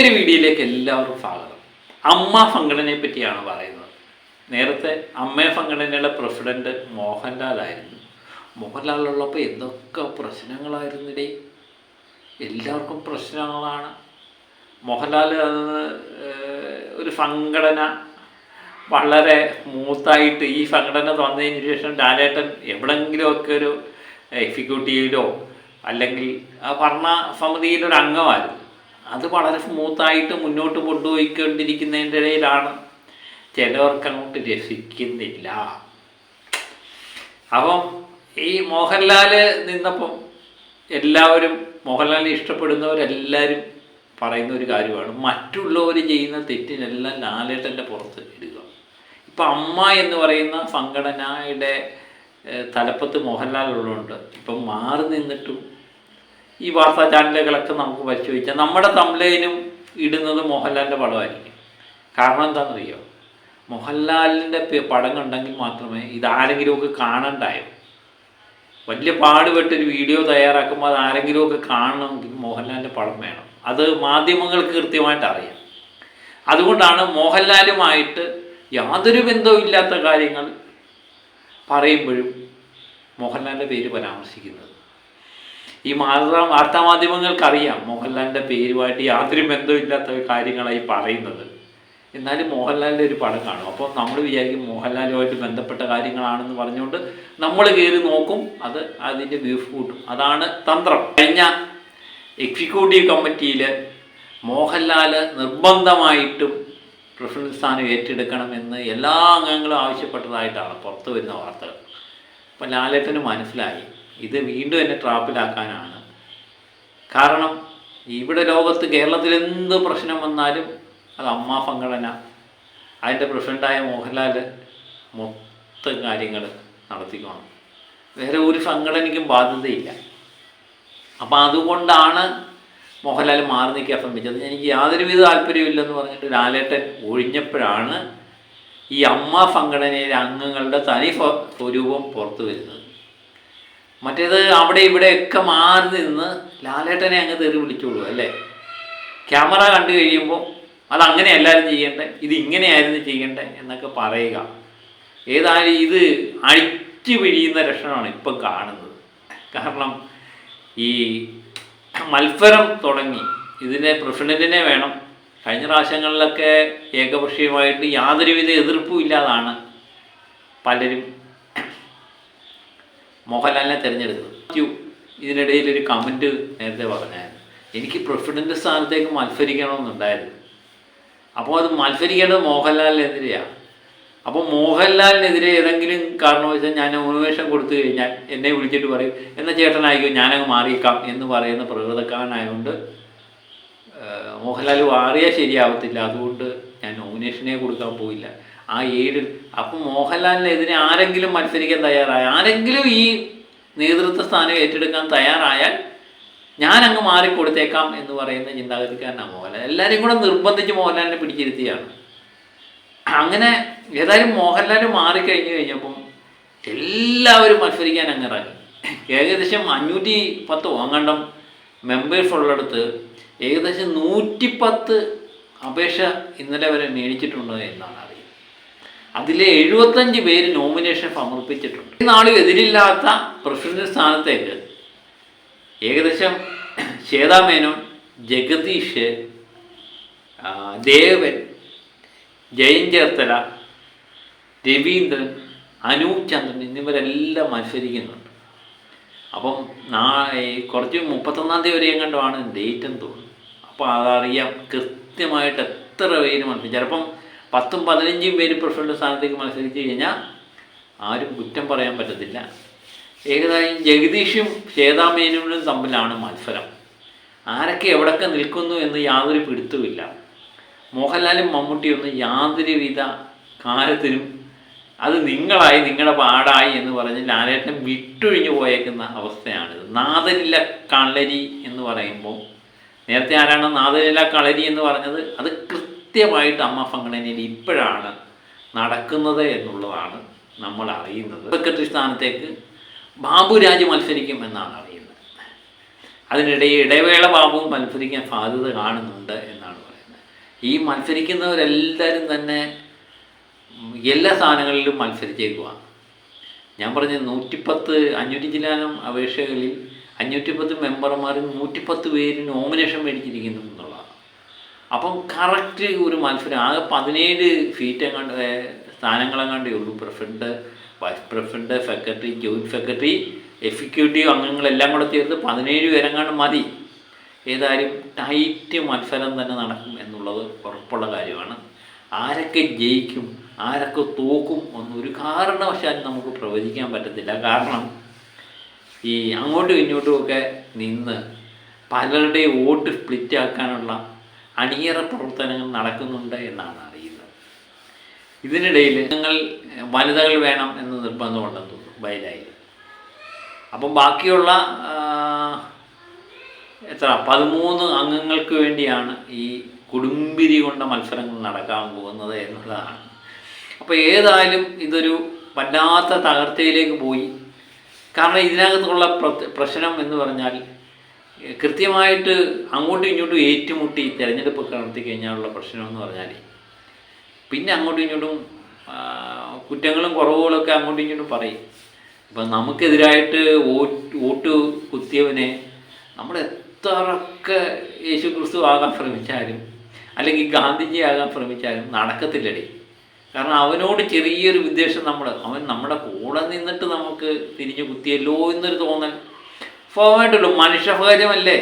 പുതിയൊരു വീഡിയോയിലേക്ക് എല്ലാവർക്കും സ്വാഗതം. അമ്മ സംഘടനയെ പറ്റിയാണ് പറയുന്നത്. നേരത്തെ അമ്മ സംഘടനയുടെ പ്രസിഡന്റ് മോഹൻലാലായിരുന്നു. മോഹൻലാലുള്ളപ്പോൾ എന്തൊക്കെ പ്രശ്നങ്ങളായിരുന്നിടേ എല്ലാവർക്കും പ്രശ്നങ്ങളാണ്. മോഹൻലാൽ ഒരു സംഘടന വളരെ സ്മൂത്തായിട്ട് ഈ സംഘടന തന്നതിന് ശേഷം ലാലേട്ടൻ എവിടെങ്കിലുമൊക്കെ ഒരു എക്സിക്യൂട്ടീവിലോ അല്ലെങ്കിൽ ആ ഭരണ സമിതിയിലൊരു അംഗമായിരുന്നു അത് വളരെ സ്മൂത്തായിട്ട് മുന്നോട്ട് കൊണ്ടുപോയിക്കൊണ്ടിരിക്കുന്നതിന്റെ ഇടയിലാണ് ചിലവർക്ക് അങ്ങോട്ട് രസിക്കുന്നില്ല. അപ്പം ഈ മോഹൻലാൽ നിന്നപ്പം എല്ലാവരും മോഹൻലാലിനെ ഇഷ്ടപ്പെടുന്നവരെല്ലാവരും പറയുന്ന ഒരു കാര്യമാണ് മറ്റുള്ളവർ ചെയ്യുന്ന തെറ്റിനെല്ലാം ലാലേട്ടന്റെ പുറത്ത് ഇടുക. ഇപ്പം അമ്മ എന്ന് പറയുന്ന സംഘടനയുടെ തലപ്പത്ത് മോഹൻലാൽ ഉള്ളതുകൊണ്ട് ഇപ്പം മാറി നിന്നിട്ടും ഈ വാർത്താ ചാനലുകളൊക്കെ നമുക്ക് പരിശോധിച്ചാൽ നമ്മുടെ തമ്പ്ലൈനും ഇടുന്നത് മോഹൻലാലിന്റെ പടമായിരിക്കും. കാരണം എന്താണെന്നറിയോ? മോഹൻലാലിന്റെ പടം കണ്ടെങ്കിൽ മാത്രമേ ഇതാരെങ്കിലുമൊക്കെ കാണണ്ടായോ? വലിയ പാടുപെട്ടൊരു വീഡിയോ തയ്യാറാക്കുമ്പോൾ അത് ആരെങ്കിലുമൊക്കെ കാണണമെങ്കിൽ മോഹൻലാലിന്റെ പടം വേണം. അത് മാധ്യമങ്ങൾക്ക് കൃത്യമായിട്ട് അറിയാം. അതുകൊണ്ടാണ് മോഹൻലാലുമായിട്ട് യാതൊരു ബന്ധവും ഇല്ലാത്ത കാര്യങ്ങൾ പറയുമ്പോഴും മോഹൻലാലിന്റെ പേര് പരാമർശിക്കുന്നത്. ഈ വാർത്താ വാർത്താമാധ്യമങ്ങൾക്കറിയാം മോഹൻലാലിന്റെ പേരുമായിട്ട് യാതൊരു ബന്ധമില്ലാത്ത കാര്യങ്ങളായി പറയുന്നത്. എന്നാലും മോഹൻലാലിന്റെ ഒരു പടം കാണും. അപ്പോൾ നമ്മൾ വിചാരിക്കും മോഹൻലാലുമായിട്ട് ബന്ധപ്പെട്ട കാര്യങ്ങളാണെന്ന് പറഞ്ഞുകൊണ്ട് നമ്മൾ കയറി നോക്കും അത് അതിന്റെ ബീഫ് കൂട്ടും. അതാണ് തന്ത്രം. കഴിഞ്ഞ എക്സിക്യൂട്ടീവ് കമ്മിറ്റിയിൽ മോഹൻലാൽ നിർബന്ധമായിട്ടും പ്രസിഡന്റ് സ്ഥാനം ഏറ്റെടുക്കണമെന്ന് എല്ലാ അംഗങ്ങളും ആവശ്യപ്പെട്ടതായിട്ടാണ് പുറത്തു വരുന്ന വാർത്തകൾ. അപ്പം ലാലേട്ടന് മനസ്സിലായി. ഇത് വീണ്ടും എന്നെ ട്രാപ്പിലാക്കാനാണ്. കാരണം ഇവിടെ ലോകത്ത് കേരളത്തിൽ എന്ത് പ്രശ്നം വന്നാലും അത് അമ്മ സംഘടന അതിന്റെ പ്രസിഡന്റായ മോഹൻലാൽ മൊത്തം കാര്യങ്ങൾ നടത്തിക്കോണം. വേറെ ഒരു സംഘടനയ്ക്കും ബാധ്യതയില്ല. അപ്പം അതുകൊണ്ടാണ് മോഹൻലാൽ മാറി നിൽക്കാൻ ശ്രമിച്ചത്. എനിക്ക് യാതൊരുവിധ താല്പര്യമില്ലെന്ന് പറഞ്ഞിട്ട് ലാലേട്ടൻ ഒഴിഞ്ഞപ്പോഴാണ് ഈ അമ്മ സംഘടനയിലെ അംഗങ്ങളുടെ തനി സ്വ- സ്വരൂപം പുറത്തു വരുന്നത്. മറ്റേത് അവിടെ ഇവിടെയൊക്കെ മാറി നിന്ന് ലാലേട്ടനെ അങ്ങ് തെറി വിളിക്കുള്ളൂ അല്ലേ? ക്യാമറ കണ്ടു കഴിയുമ്പോൾ അത് എല്ലാവരും ചെയ്യേണ്ടേ? ഇത് ഇങ്ങനെയായിരുന്നു ചെയ്യേണ്ടത് എന്നൊക്കെ പറയുക. ഏതായാലും ഇത് അഴിച്ചു പിഴിയുന്ന ലക്ഷണമാണ് ഇപ്പം കാണുന്നത്. കാരണം ഈ മത്സരം തുടങ്ങി. ഇതിനെ പ്രസിഡന്റിനെ വേണം. കഴിഞ്ഞ പ്രാവശ്യങ്ങളിലൊക്കെ ഏകപക്ഷീയമായിട്ട് യാതൊരുവിധ എതിർപ്പും ഇല്ലാതാണ് പലരും മോഹൻലാലിനെ തിരഞ്ഞെടുത്തു ഇതിനിടയിൽ ഒരു കമന്റ് നേരത്തെ പറഞ്ഞായിരുന്നു. എനിക്ക് പ്രസിഡന്റ് സ്ഥാനത്തേക്ക് മത്സരിക്കണമെന്നുണ്ടായിരുന്നു. അപ്പോൾ അത് മത്സരിക്കേണ്ടത് മോഹൻലാലിനെതിരെയാണ് അപ്പോൾ മോഹൻലാലിനെതിരെ ഏതെങ്കിലും കാരണവശാൽ ഞാൻ ഉന്മേഷം കൊടുത്തു കഴിഞ്ഞാൽ എന്നെ വിളിച്ചിട്ട് പറയും എന്നാൽ ചേട്ടനായിരിക്കും ഞാനങ്ങ് മാറിയേക്കാം എന്ന് പറയുന്ന പ്രകൃതക്കാരനായതുകൊണ്ട് മോഹൻലാൽ മാറിയാൽ ശരിയാവത്തില്ല. അതുകൊണ്ട് ഞാൻ നോമിനേഷനെ കൊടുക്കാൻ പോയില്ല. ആ ഏഴ് അപ്പം മോഹൻലാലിനെതിരെ ആരെങ്കിലും മത്സരിക്കാൻ തയ്യാറായ ആരെങ്കിലും ഈ നേതൃത്വ സ്ഥാനം ഏറ്റെടുക്കാൻ തയ്യാറായാൽ ഞാൻ അങ്ങ് മാറിക്കൊടുത്തേക്കാം എന്ന് പറയുന്ന ചിന്താഗതിക്കാരനാണ് മോഹൻലാൽ. എല്ലാവരും കൂടെ നിർബന്ധിച്ച് മോഹൻലാലിനെ പിടിച്ചിരുത്തിയാണ്. അങ്ങനെ ഏതായാലും മോഹൻലാൽ മാറിക്കഴിഞ്ഞു കഴിഞ്ഞപ്പം എല്ലാവരും മത്സരിക്കാൻ അങ്ങ് ഇറങ്ങി. ഏകദേശം അഞ്ഞൂറ്റി പത്ത് ഓങ്ങണ്ടം മെമ്പേഴ്സ് ഉള്ളിടത്ത് ഏകദേശം നൂറ്റിപ്പത്ത് അപേക്ഷ ഇന്നലെ വരെ മേടിച്ചിട്ടുണ്ട് എന്നാണ് അതിലെ എഴുപത്തഞ്ച് പേര് നോമിനേഷൻ സമർപ്പിച്ചിട്ടുണ്ട്. ഈ നാളും എതിരില്ലാത്ത പ്രസിഡന്റ് സ്ഥാനത്തേക്ക് ഏകദേശം ശ്വേതാ മേനോൻ ജഗദീഷ് ദേവൻ ജയൻ ചേർത്തല രവീന്ദ്രൻ അനൂപ് ചന്ദ്രൻ എന്നിവരെല്ലാം മത്സരിക്കുന്നുണ്ട്. അപ്പം നാ കുറച്ച് മുപ്പത്തൊന്നാം തീയതി വരെ കണ്ടുമാണ് ഡേറ്റ് എന്ന് തോന്നുന്നു. അപ്പോൾ അതറിയാം കൃത്യമായിട്ട് എത്ര പേര് മത്സരിക്കും. ചിലപ്പം പത്തും പതിനഞ്ചും പേര് പ്രസിഡന്റ് സ്ഥാനത്തേക്ക് മത്സരിച്ച് കഴിഞ്ഞാൽ ആരും കുറ്റം പറയാൻ പറ്റത്തില്ല. ഏകദേശം ജഗദീഷും ശ്വേതാമേനോനും തമ്മിലാണ് മത്സരം. ആരൊക്കെ എവിടൊക്കെ നിൽക്കുന്നു എന്ന് യാതൊരു പിടുത്തവുമില്ല. മോഹൻലാലും മമ്മൂട്ടിയൊന്നും യാതൊരുവിധ കാലത്തിനും അത് നിങ്ങളായി നിങ്ങളുടെ പാടായി എന്ന് പറഞ്ഞ് ലാലേട്ടൻ വിട്ടൊഴിഞ്ഞു പോയേക്കുന്ന അവസ്ഥയാണിത്. നാദനില കളരി എന്ന് പറയുമ്പോൾ. നേരത്തെ ആരാണ് നാദനില കളരി എന്ന് പറഞ്ഞത്? അത് കൃത്യമായിട്ട് അമ്മ സംഘടനയിൽ ഇപ്പോഴാണ് നടക്കുന്നത് എന്നുള്ളതാണ് നമ്മൾ അറിയുന്നത്. സെക്രട്ടറി സ്ഥാനത്തേക്ക് ബാബു ബാബുരാജ് മത്സരിക്കും എന്നാണ് അറിയുന്നത്. അതിനിടയിൽ ഇടവേള ബാബു മത്സരിക്കാൻ സാധ്യത കാണുന്നുണ്ട് എന്നാണ് പറയുന്നത്. ഈ മത്സരിക്കുന്നവരെല്ലാവരും തന്നെ എല്ലാ സ്ഥാനങ്ങളിലും മത്സരിച്ചേക്കുവാണ് ഞാൻ പറഞ്ഞ നൂറ്റിപ്പത്ത് അഞ്ഞൂറ്റി ചില്ലാനം അപേക്ഷകളിൽ അഞ്ഞൂറ്റിപ്പത്ത് മെമ്പർമാരും നൂറ്റിപ്പത്ത് പേര് നോമിനേഷൻ മേടിച്ചിരിക്കുന്നു എന്നുള്ളതാണ്. അപ്പം കറക്റ്റ് ഒരു മത്സരം. ആകെ പതിനേഴ് ഫീറ്റ് എങ്ങാണ്ട് സ്ഥാനങ്ങളെങ്ങാണ്ടേ ഉള്ളൂ. President vice president secretary joint secretary executive അംഗങ്ങളെല്ലാം കൂടെ ചേർത്ത് പതിനേഴ് പേരെങ്ങാണ്ട് മതി. ഏതായാലും ടൈറ്റ് മത്സരം തന്നെ നടക്കും എന്നുള്ളത് ഉറപ്പുള്ള കാര്യമാണ്. ആരൊക്കെ ജയിക്കും ആരൊക്കെ തോക്കും എന്നൊരു കാരണവശാലും നമുക്ക് പ്രവചിക്കാൻ പറ്റത്തില്ല. കാരണം ഈ അങ്ങോട്ടും ഇങ്ങോട്ടും ഒക്കെ നിന്ന് പലരുടെയും വോട്ട് സ്പ്ലിറ്റ് ആക്കാനുള്ള അണിയറ പ്രവർത്തനങ്ങൾ നടക്കുന്നുണ്ട് എന്നാണ് അറിയുന്നത്. ഇതിനിടയിൽ നിങ്ങൾ വനിതകൾ വേണം എന്ന് നിർബന്ധമുണ്ടെന്ന് തോന്നുന്നു വയലായി അപ്പം ബാക്കിയുള്ള എത്ര പതിമൂന്ന് അംഗങ്ങൾക്ക് വേണ്ടിയാണ് ഈ കുടുംബിരി കൊണ്ട മത്സരങ്ങൾ നടക്കാൻ പോകുന്നത് എന്നുള്ളതാണ്. അപ്പോൾ ഏതായാലും ഇതൊരു വല്ലാത്ത തകർച്ചയിലേക്ക് പോയി. കാരണം ഇതിനകത്തുള്ള പ്രശ്നം എന്ന് പറഞ്ഞാൽ കൃത്യമായിട്ട് അങ്ങോട്ടും ഇങ്ങോട്ടും ഏറ്റുമുട്ടി തിരഞ്ഞെടുപ്പ് നടത്തി കഴിഞ്ഞാലുള്ള പ്രശ്നമെന്ന് പറഞ്ഞാൽ പിന്നെ അങ്ങോട്ടും ഇങ്ങോട്ടും കുറ്റങ്ങളും കുറവുകളൊക്കെ അങ്ങോട്ടും ഇങ്ങോട്ടും പറയും. ഇപ്പം നമുക്കെതിരായിട്ട് വോട്ട് വോട്ട് കുത്തിയവനെ നമ്മൾ എത്രയൊക്കെ യേശു ക്രിസ്തു ആകാൻ ശ്രമിച്ചാലും അല്ലെങ്കിൽ ഗാന്ധിജി ആകാൻ ശ്രമിച്ചാലും നടക്കത്തില്ലടി. കാരണം അവനോട് ചെറിയൊരു വിദ്വേഷം നമ്മൾ അവൻ നമ്മുടെ കൂടെ നിന്നിട്ട് നമുക്ക് തിരിഞ്ഞു കുത്തിയല്ലോ എന്നൊരു തോന്നൽ സ്വാഭാവികമായിട്ടുള്ളൂ മനുഷ്യസഹജമല്ലേ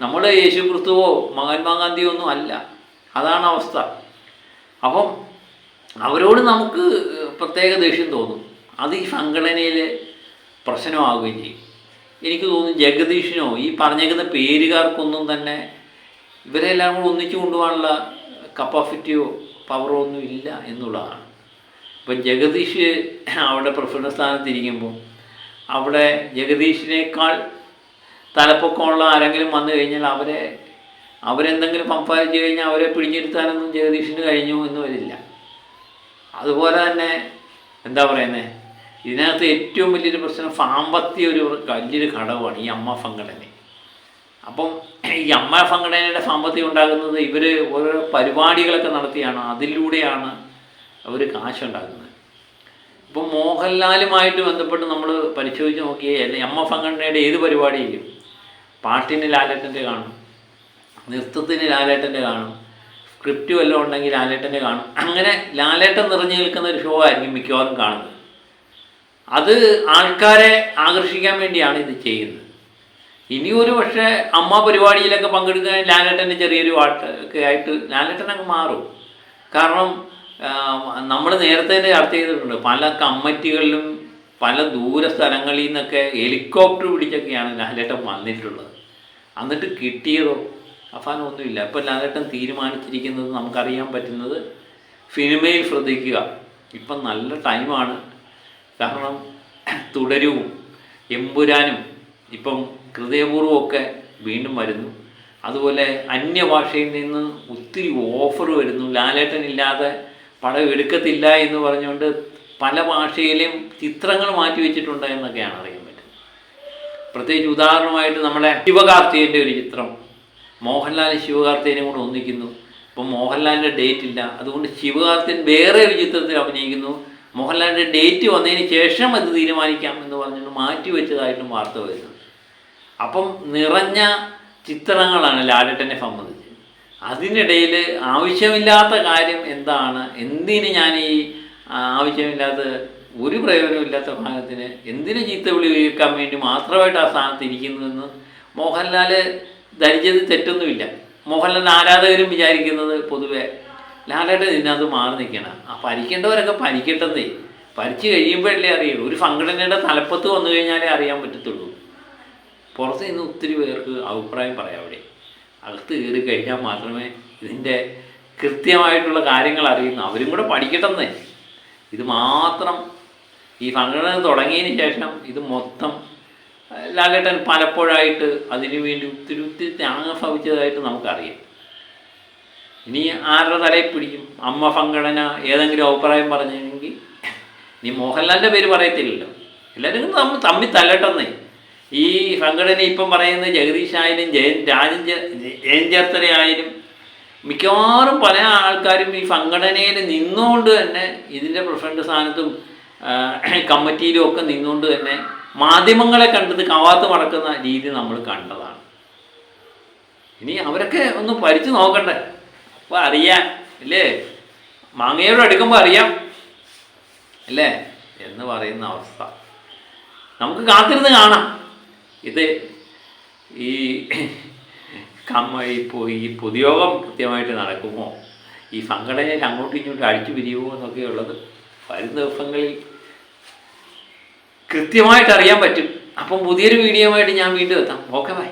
നമ്മൾ യേശു ക്രിസ്തുവോ മഹാത്മാ ഗാന്ധിയോ ഒന്നും അല്ല. അതാണ് അവസ്ഥ. അപ്പം അവരോട് നമുക്ക് പ്രത്യേക ദേഷ്യം തോന്നും. അത് ഈ സംഘടനയിൽ പ്രശ്നമാവുകയും ചെയ്യും. എനിക്ക് തോന്നുന്നു ജഗദീഷിനോ ഈ പറഞ്ഞേക്കുന്ന പേരുകാർക്കൊന്നും തന്നെ ഇവരെല്ലാം കൂടെ ഒന്നിച്ചു കൊണ്ടുപോകാനുള്ള കപ്പാസിറ്റിയോ പവറോ ഒന്നും ഇല്ല എന്നുള്ളതാണ്. ഇപ്പം ജഗദീഷ് അവിടെ പ്രസിഡന്റ് സ്ഥാനത്തിരിക്കുമ്പോൾ അവിടെ ജഗദീഷിനേക്കാൾ തലപ്പൊക്കമുള്ള ആരെങ്കിലും വന്നു കഴിഞ്ഞാൽ അവരെ അവരെന്തെങ്കിലും സംസാരിച്ചു കഴിഞ്ഞാൽ അവരെ പിടിഞ്ഞിരുത്താനൊന്നും ജഗദീഷിന് കഴിഞ്ഞു എന്ന് വരില്ല. അതുപോലെ തന്നെ എന്താ പറയുന്നത് ഇതിനകത്ത് ഏറ്റവും വലിയൊരു പ്രശ്നം സാമ്പത്തിക ഒരു വലിയൊരു ഘടകമാണ് ഈ അമ്മ സംഘടന. അപ്പം ഈ അമ്മ സംഘടനയുടെ സാമ്പത്തികം ഉണ്ടാകുന്നത് ഇവർ ഓരോ പരിപാടികളൊക്കെ നടത്തിയാണ് അതിലൂടെയാണ് അവർ കാശുണ്ടാക്കുന്നത്. ഇപ്പം മോഹൻലാലുമായിട്ട് ബന്ധപ്പെട്ട് നമ്മൾ പരിശോധിച്ച് നോക്കിയാൽ എം എഫ് അങ്കണ്ണയുടെ ഏത് പരിപാടിയിലും പാട്ടിന് ലാലേട്ടന്റെ കാണും നൃത്തത്തിന് ലാലേട്ടന്റെ കാണും സ്ക്രിപ്റ്റ് വല്ലതും ഉണ്ടെങ്കിൽ ലാലേട്ടന്റെ കാണും. അങ്ങനെ ലാലേട്ടൻ നിറഞ്ഞു നിൽക്കുന്ന ഒരു ഷോ ആയിരിക്കും മിക്കവാറും കാണുന്നത്. അത് ആൾക്കാരെ ആകർഷിക്കാൻ വേണ്ടിയാണ് ഇത് ചെയ്യുന്നത്. ഇനി ഒരു പക്ഷേ അമ്മ പരിപാടിയിലൊക്കെ പങ്കെടുക്കാൻ ലാലേട്ടന്റെ ചെറിയൊരു പാട്ട് ഒക്കെ ആയിട്ട് അങ്ങ് മാറും. കാരണം നമ്മൾ നേരത്തെ തന്നെ ചർച്ച ചെയ്തിട്ടുണ്ട്. പല കമ്മിറ്റികളിലും പല ദൂര സ്ഥലങ്ങളിൽ നിന്നൊക്കെ ഹെലികോപ്റ്റർ പിടിച്ചൊക്കെയാണ് ലാലേട്ടൻ വന്നിട്ടുള്ളത്. എന്നിട്ട് കിട്ടിയതോ? അഫാനൊന്നുമില്ല. ഇപ്പം ലാലേട്ടൻ തീരുമാനിച്ചിരിക്കുന്നത് നമുക്കറിയാൻ പറ്റുന്നത് സിനിമയിൽ ശ്രദ്ധിക്കുക. ഇപ്പം നല്ല ടൈമാണ്. കാരണം തുടരവും എമ്പുരാനും ഇപ്പം ഹൃദയപൂർവമൊക്കെ വീണ്ടും വരുന്നു. അതുപോലെ അന്യഭാഷയിൽ നിന്ന് ഒത്തിരി ഓഫർ വരുന്നു. ലാലേട്ടൻ ഇല്ലാതെ പടം എടുക്കത്തില്ല എന്ന് പറഞ്ഞുകൊണ്ട് പല ഭാഷയിലും ചിത്രങ്ങൾ മാറ്റി വെച്ചിട്ടുണ്ട് എന്നൊക്കെയാണ് അറിയാൻ പറ്റുന്നത്. പ്രത്യേകിച്ച് ഉദാഹരണമായിട്ട് നമ്മളെ ശിവകാർത്തികന്റെ ഒരു ചിത്രം മോഹൻലാൽ ശിവകാർത്തികനെ കൂടെ ഒന്നിക്കുന്നു. ഇപ്പം മോഹൻലാലിന്റെ ഡേറ്റ് ഇല്ല. അതുകൊണ്ട് ശിവകാർത്തികൻ വേറെ ഒരു ചിത്രത്തിൽ അഭിനയിക്കുന്നു. മോഹൻലാലിന്റെ ഡേറ്റ് വന്നതിന് ശേഷം അത് തീരുമാനിക്കാം എന്ന് പറഞ്ഞുകൊണ്ട് മാറ്റി വെച്ചതായിട്ടും വാർത്ത വരുന്നു അപ്പം നിറഞ്ഞ ചിത്രങ്ങളാണ് ലാലേട്ടനെ സംബന്ധിച്ച് അതിനിടയിൽ ആവശ്യമില്ലാത്ത കാര്യം എന്താണ്? എന്തിന് ഞാൻ ഈ ആവശ്യമില്ലാത്ത ഒരു പ്രയോജനമില്ലാത്ത ഭാഗത്തിന് എന്തിന് ചീത്ത വിളി കേൾക്കാൻ വേണ്ടി മാത്രമായിട്ട് ആ സ്ഥാനത്ത് ഇരിക്കുന്നുവെന്ന് മോഹൻലാൽ ധരിച്ചത് തെറ്റൊന്നുമില്ല. മോഹൻലാൽ ആരാധകരും വിചാരിക്കുന്നത് പൊതുവെ ലാലേട്ടൻ ഇതിനകത്ത് മാറി നിൽക്കണം ആ പരിക്കേണ്ടവരൊക്കെ പരിക്കട്ടതേ പരിച്ചു കഴിയുമ്പോഴല്ലേ അറിയുള്ളൂ. ഒരു സംഘടനയുടെ തലപ്പത്ത് വന്നു കഴിഞ്ഞാലേ അറിയാൻ പറ്റത്തുള്ളൂ. പുറത്ത് നിന്ന് ഒത്തിരി പേർക്ക് അഭിപ്രായം പറയാം അവിടെ. അകത്ത് കയറി കഴിഞ്ഞാൽ മാത്രമേ ഇതിന്റെ കൃത്യമായിട്ടുള്ള കാര്യങ്ങൾ അറിയുന്നു. അവരും കൂടെ പഠിക്കട്ടെന്നേ. ഇത് മാത്രം ഈ സംഘടന തുടങ്ങിയതിന് ശേഷം ഇത് മൊത്തം ലാലേട്ടൻ പലപ്പോഴായിട്ട് അതിനു വേണ്ടി ഒത്തിരി ഒത്തിരി ത്യാഗം ഭവിച്ചതായിട്ട് നമുക്കറിയാം. ഇനി ആരുടെ തലയിൽ പിടിക്കും? അമ്മ സംഘടന ഏതെങ്കിലും അഭിപ്രായം പറഞ്ഞെങ്കിൽ ഇനി മോഹൻലാലിന്റെ പേര് പറയത്തില്ലല്ലോ. എല്ലാവരും നമ്മൾ തമ്മിൽ തല്ലട്ടെന്നേ. ഈ സംഘടന ഇപ്പം പറയുന്ന ജഗദീഷ് ആയാലും ജയൻ രാജൻ ജയൻ മിക്കവാറും പല ആൾക്കാരും ഈ സംഘടനയിൽ നിന്നുകൊണ്ട് തന്നെ ഇതിന്റെ പ്രസിഡന്റ് സ്ഥാനത്തും കമ്മിറ്റിയിലും ഒക്കെ നിന്നുകൊണ്ട് തന്നെ മാധ്യമങ്ങളെ കണ്ടത് കവാത്ത് മടക്കുന്ന രീതി നമ്മൾ കണ്ടതാണ്. ഇനി അവരൊക്കെ ഒന്ന് പഠിച്ചു നോക്കണ്ടേ അപ്പോൾ അറിയാം അല്ലേ? മാങ്ങയോട് എടുക്കുമ്പോൾ അറിയാം അല്ലേ? എന്ന് പറയുന്ന അവസ്ഥ. നമുക്ക് കാത്തിരുന്ന് കാണാം. ഇത് ഈ കമ്മ ഇപ്പോൾ ഈ പൊതുയോഗം കൃത്യമായിട്ട് നടക്കുമോ? ഈ സംഘടനയിൽ അങ്ങോട്ടും ഇങ്ങോട്ടും അടിച്ചു പിരിയുമോ എന്നൊക്കെ ഉള്ളത് വരും ദിവസങ്ങളിൽ കൃത്യമായിട്ട് അറിയാൻ പറ്റും. അപ്പം പുതിയൊരു വീഡിയോ ആയിട്ട് ഞാൻ വീണ്ടും എത്താം. Okay bye.